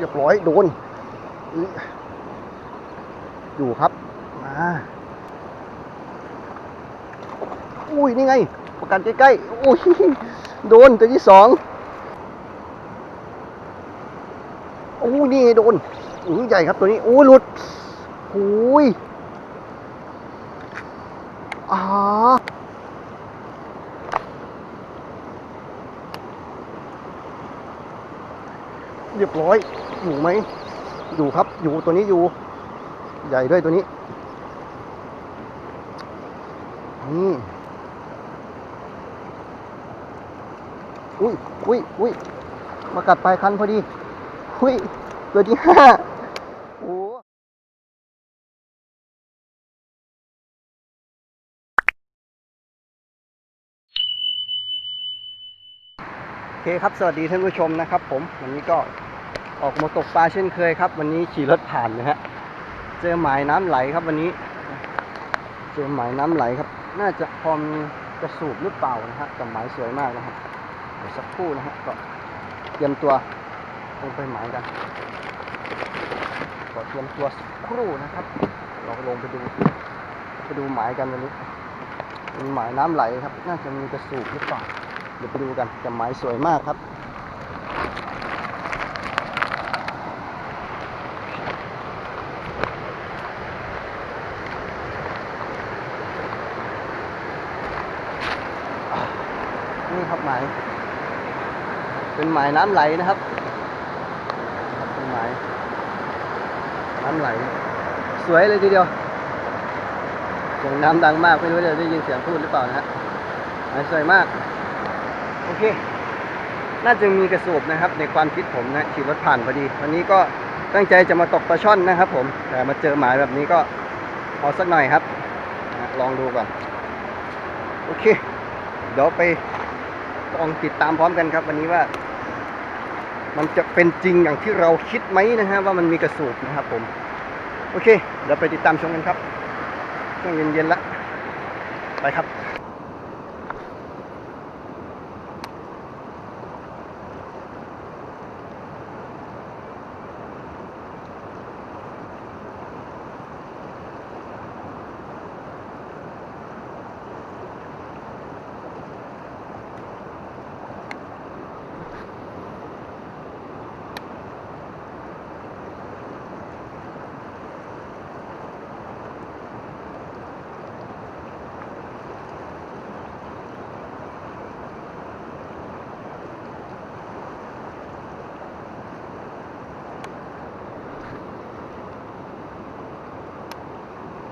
เรียบร้อยโดน อยู่ครับ มาอุ้ย นี่ไง ประกันใกล้ๆ อุ้ย โดนตัวที่สองโอ้ยนี่ไงโดนอื้ใหญ่ครับตัวนี้โอ้ยหลุดโอ้ยอ่าเรียบร้อย อยู่ไหม อยู่ครับ อยู่ตัวนี้อยู่ ใหญ่ด้วยตัวนี้ นี่อุ้ยอุ้ยอุ้ยมากัดปลายคันพอดี อุ้ย ตัวที่ห้าโอ้โอเคครับ สวัสดีท่านผู้ชมนะครับผม วันนี้ก็ ออกมาตกปลาเช่นเคยครับ วันนี้ขี่รถผ่านนะฮะเจอหมายน้ำไหลครับวันนี้ เจอหมายน้ำไหลครับ น่าจะพอมีกระสูบหรือเปล่านะฮะแต่หมายสวยมากนะครับเดี๋ยวสักครู่นะฮะก็เตรียมตัวลงไปหมายกันก็เตรียมตัวสักครู่นะครับ เราลงไปดูไปดูหมายกันวันนี้เป็นหมายน้ำไหลครับ น่าจะมีกระสูบหรือเปล่าเดี๋ยวไปดูกันแต่หมายสวยมากครับ นี่ครับหมาย เป็น หมายน้ำไหลนะครับครับเป็นหมายน้ำไหล สวยเลยทีเดียวเสียงน้ำดังมากไม่รู้จะได้ยินเสียงพูดหรือเปล่านะฮะสวยมาก โอเค น่าจะมีกระสูบนะครับ ในความคิดผมนะขี่รถผ่านพอดี วันนี้ก็ตั้งใจจะมาตกปลาช่อนนะครับ ผม แต่มาเจอหมายแบบนี้ก็เอสักหน่อยครับ ลองดูก่อน โอเค เดี๋ยวไปลองติดตามพร้อมกันครับ วันนี้ว่า มันจะเป็นจริงอย่างที่เราคิดไหมนะฮะว่ามันมีกระสูบนะครับผม โอเค เดี๋ยวไปติดตามชมกันครับช่วงเย็นๆละไปครับ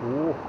โอ้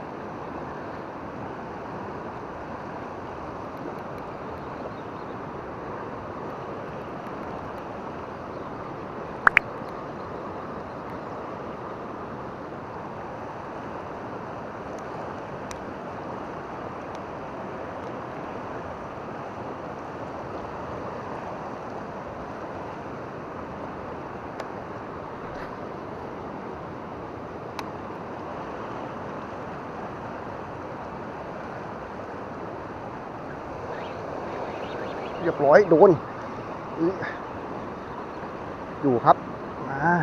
เรียบร้อยโดน อยู่ครับมา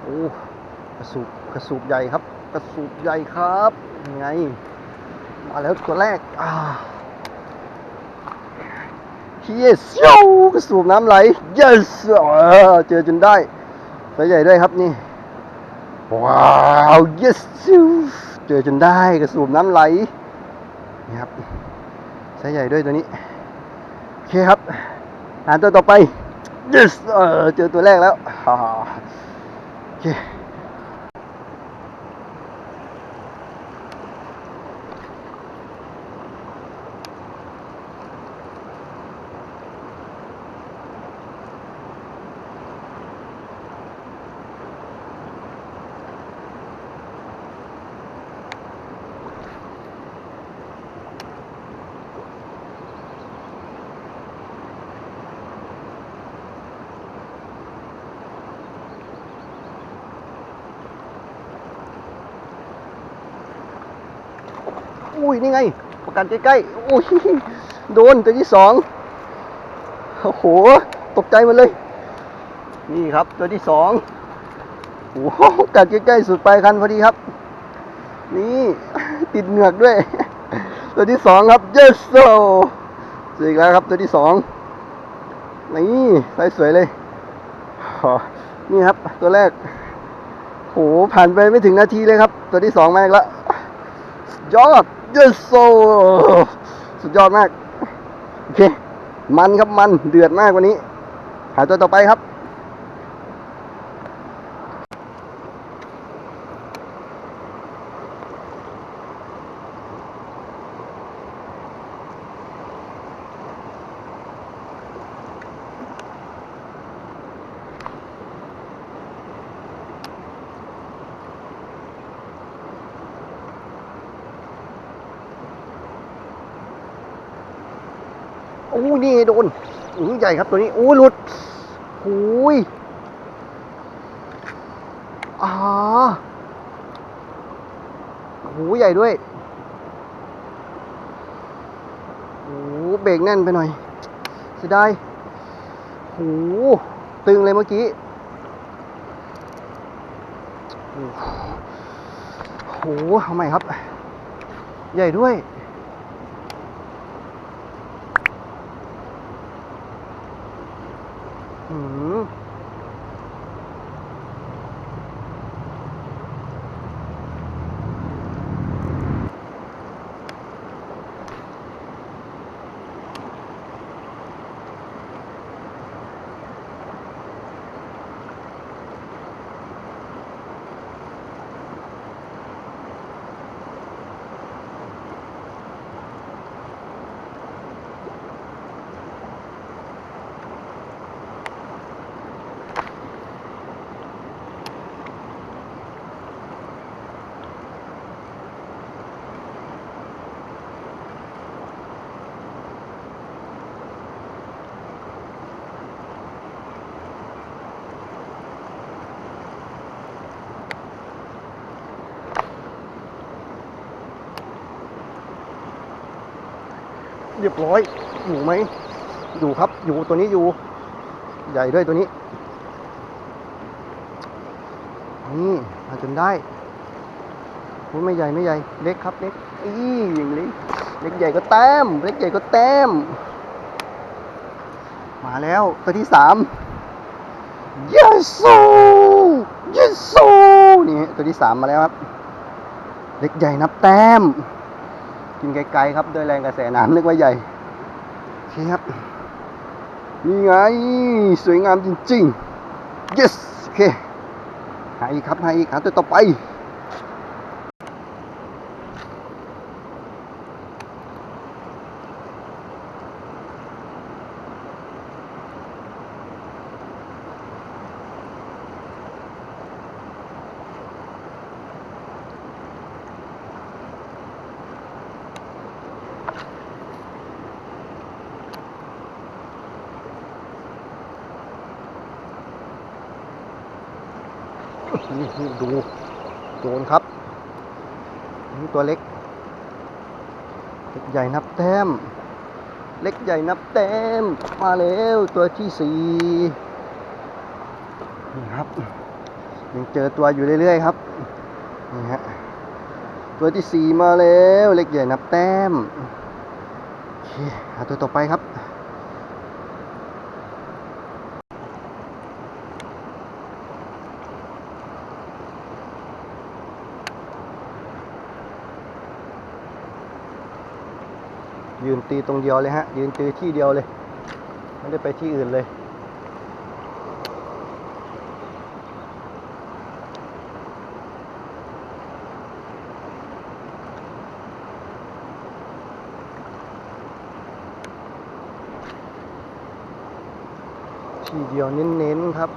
โอ้กระสูบกระสูบใหญ่ครับ กระสูบใหญ่ครับยังไง มาแล้วตัวแรกอ่าเฮียสโยกระสูบน้ำไหล yes เออเจอจนได้สายใหญ่ด้วยครับนี่ว้าว yes เจอจนได้กระสูบน้ำไหล นี่ครับไซส์ใหญ่ด้วยตัวนี้ โอเคครับหาตัวต่อไป yes เจอตัวแรกแล้วโอเค อุ้ยนี่ไง ประกันใกล้ๆอุ้ยโดนตัวที่สองโอ้โห ตกใจหมดเลย นี่ครับตัวที่สองโอ้โหกัดใกล้ๆสุดปลายคันพอดีครับ นี่ติดเหงือกด้วย ตัวที่สองครับ yes so สวยอีกแล้วครับตัวที่สองนี่ไซส์สวยเลยอนี่ครับ ตัวแรกโหผ่านไปไม่ถึงนาทีเลยครับ ตัวที่สองมาอีกแล้วยอด yes so สุดยอดมาก โอเค มันครับมันเดือดมากวันนี้ หาตัวต่อไปครับ โอ้นี่โดนอู้ใหญ่ครับตัวนี้โอ้หลุดหูยอ่าหูใหญ่ด้วยโอ้เบรกแน่นไปหน่อยเสียดายหูตึงเลยเมื่อกี้โอ้โหทำไมครับ ใหญ่ด้วย อื เรียบร้อย อยู่ไหม อยู่ครับ อยู่ตัวนี้อยู่ ใหญ่ด้วยตัวนี้ นี่มาจนได้โอ้ยไม่ใหญ่ไม่ใหญ่ เล็กครับ เล็กอีอย่างเล็กเล็กใหญ่ก็แต้ม เล็กใหญ่ก็แต้ม มาแล้วตัวที่สาม yes so yes so นี่ตัวที่สามมาแล้วครับ เล็กใหญ่นับแต้ม กินไกลๆครับด้วยแรงกระแสน้ำนึกว่าใหญ่เคครับนี่ไง สวยงามจริงๆ yes โอเคหาอีกครับหาอีกหาตัวต่อไป นี่นี่ดูโดนครับ นี่ตัวเล็ก เล็กใหญ่นับแต้ม เล็กใหญ่นับแต้ม มาแล้วตัวที่สี่นี่ครับ ยังเจอตัวอยู่เรื่อยๆครับ นี่ฮะ ตัวที่สี่มาแล้ว เล็กใหญ่นับแต้ม โอเคหาตัวต่อไปครับ ตีตรงเดียวเลยฮะ ยืนตีที่เดียวเลย ไม่ได้ไปที่อื่นเลย ที่เดียวเน้นๆครับ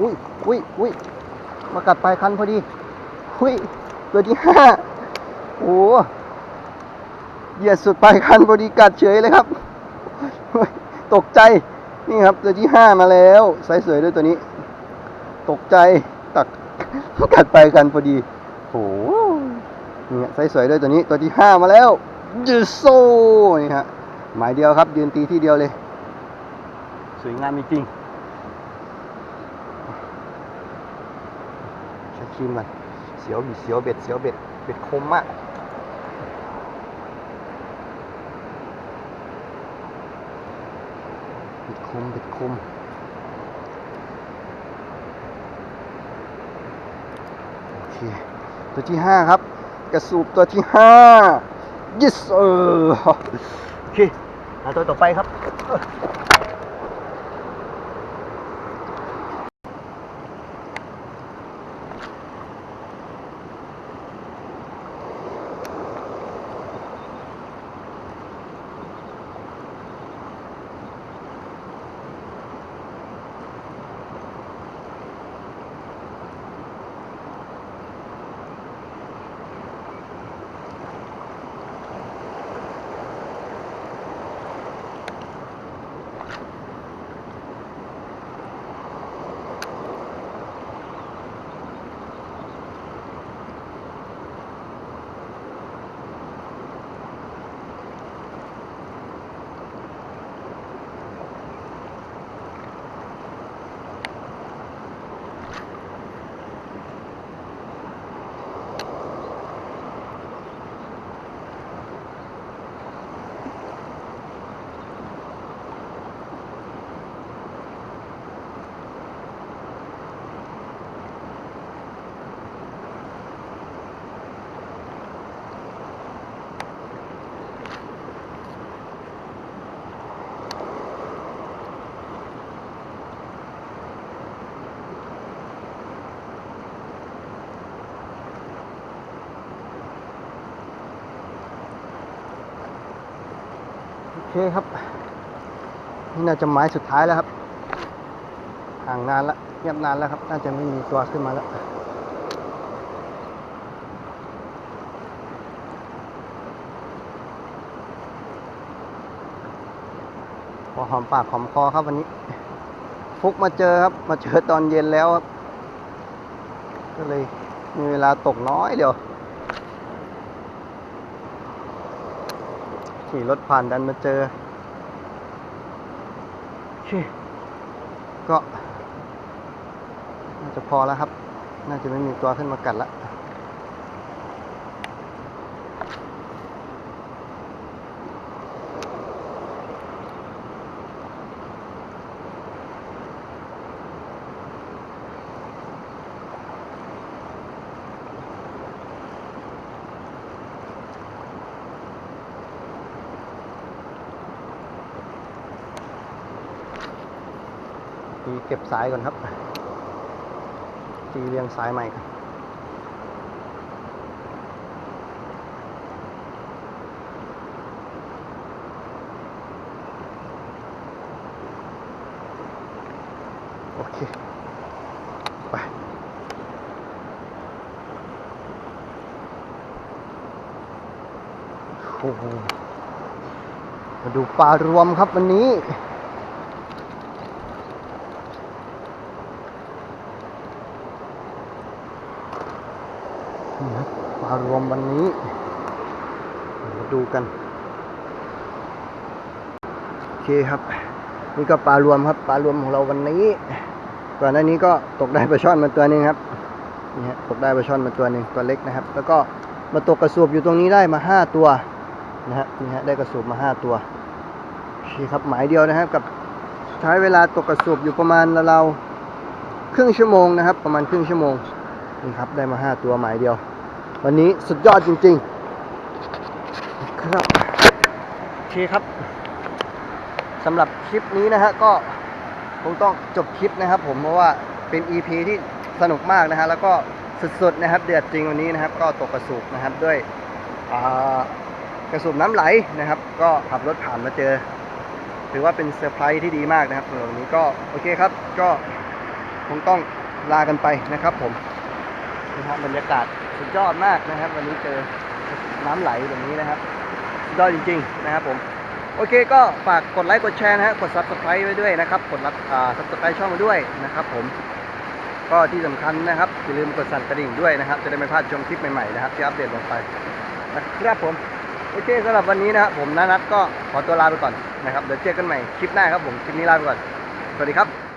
โอุ้ยอุ้ยมากัดปลายคันพอดีอุ้ยตัวที่ห้าโอ้เหยียดสุดปลายคันพอดีกัดเฉยเลยครับ ตกใจนี่ครับตัวที่ห้ามาแล้วไซส์สวยด้วยตัวนี้ ตกใจตักกัดไปกันพอดีโหนี่ฮะไซส์สวยด้วยตัวนี้ตัวที่ห้ามาแล้วยูโซนี่ฮะหมายเดียวครับยืนตีที่เดียวเลย สวยงามจริงๆเช็คครีมก่อนเสียวอยู่เสียวเบ็ดเสียวเบ็ดเบ็ดคมมากเบ็ดคมเบ็ดคมโอเคตัวที่ห้าครับ กระสูบตัวที่ห้า yes เออโอเคเอาตัวต่อไปครับ เคครับ นี่น่าจะไม้สุดท้ายแล้วครับ ห่างนานแล้วเงียบนานแล้วครับ น่าจะไม่มีตัวขึ้นมาแล้วพอหอมปากหอมคอครับวันนี้ ฟุกมาเจอครับ มาเจอตอนเย็นแล้วครับ ก็เลยมีเวลาตกน้อยเดียว ขี่รถผ่านดันมาเจอโอเคก็ น่าจะพอแล้วครับ น่าจะไม่มีตัวขึ้นมากัดละ ตีเก็บสายก่อนครับ ตีเรียงสายใหม่กันโอเค ไป มาดูปลารวมครับวันนี้ครับปลา รวมวันนี้มาดูกัน โอเคครับ นี่ก็ปลารวมครับ ปลารวมของเราวันนี้ก่อนหน้านี้ก็ตกได้ปลาช่อนมาตัวนึงครับนี่ฮะตกได้ปลาช่อนมาตัวหนึ่งตัวเล็กนะครับ แล้วก็มาตกกระสูบอยู่ตรงนี้ได้มาห้าตัวนะฮะนี่ฮะได้กระสูบมาห้าตัวโอเคครับหมายเดียวนะครับกับใช้เวลาตกกระสูบอยู่ประมาณเราครึ่งชั่วโมงนะครับ ประมาณครึ่งชั่วโมงนี่ครับได้มาห้าตัวหมายเดียว วันนี้สุดยอดจริง ๆ ครับโอเคครับสำหรับคลิปนี้นะฮะก็คงต้องจบคลิปนะครับ ผมเพราะว่าเป็น EP ที่สนุกมากนะฮะแล้วก็สุดๆนะครับ เดือดจริงวันนี้นะครับ ก็ตกกระสูบนะครับด้วยกระสูบน้ำไหลนะครับ ก็ขับรถผ่านมาเจอ ถือว่าเป็นเซอร์ไพรส์ที่ดีมากนะครับสำหรับวันนี้ก็โอเคครับ ก็คงต้องลากันไปนะครับ ผมนะฮะบรรยากาศ สุดยอดมากนะครับ วันนี้เจอน้ำไหลแบบนี้นะครับสุดยอดจริง ๆ นะครับผมโอเคก็ฝากกดไลค์กดแชร์นะฮะกด subscribe ไว้ด้วยนะครับกดรับอ่า subscribe ช่องไว้ด้วยนะครับ ผม ก็ที่สำคัญนะครับอย่าลืมกดสั่นกระดิ่งด้วยนะครับ จะได้ไม่พลาดชมคลิปใหม่ๆนะครับที่อัปเดตลงไปนะครับผมโอเคสำหรับวันนี้นะครับผมนานัทก็ขอตัวลาไปก่อนนะครับเดี๋ยวเจอกันใหม่คลิปหน้าครับผมคลิปนี้ลาไปก่อนสวัสดีครับ